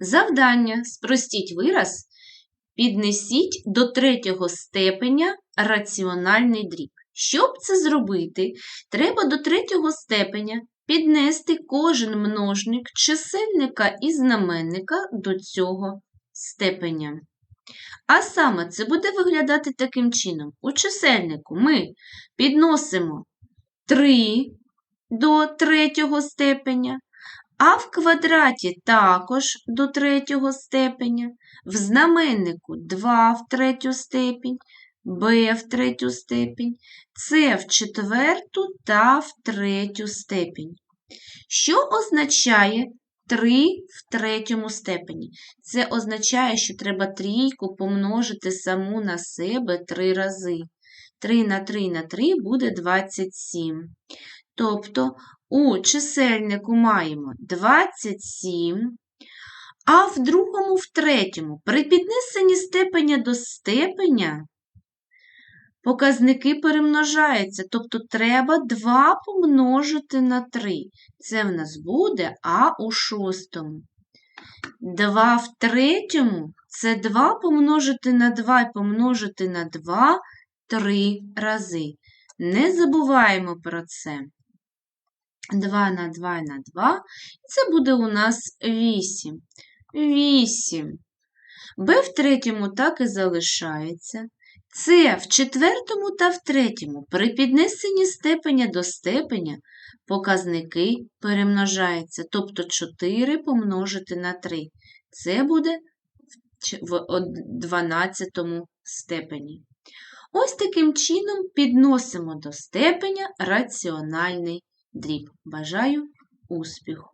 Завдання. Спростіть вираз. Піднесіть до третього степеня раціональний дріб. Щоб це зробити, треба до третього степеня піднести кожен множник чисельника і знаменника до цього степеня. А саме це буде виглядати таким чином. У чисельнику ми підносимо 3 до третього степеня, а в квадраті також до третього степеня, в знаменнику 2 в третю степінь, b в третю степінь, c в четверту та в третю степінь. Що означає 3 в третьому степені? Це означає, що треба трійку помножити саму на себе 3 рази. 3 на 3 на 3 буде 27. Тобто у чисельнику маємо 27, а в другому, в третьому, при піднесенні степеня до степеня показники перемножаються, тобто треба 2 помножити на 3. Це в нас буде А у шостому. 2 в третьому це 2 помножити на 2 і помножити на 2 3 рази. Не забуваємо про це. 2 на 2 на 2, це буде у нас 8. 8. Б в третьому так і залишається. С в четвертому та в третьому. При піднесенні степеня до степеня показники перемножаються, тобто 4 помножити на 3. Це буде в 12 степені. Ось таким чином підносимо до степеня раціональний дріб. Бажаю успіху!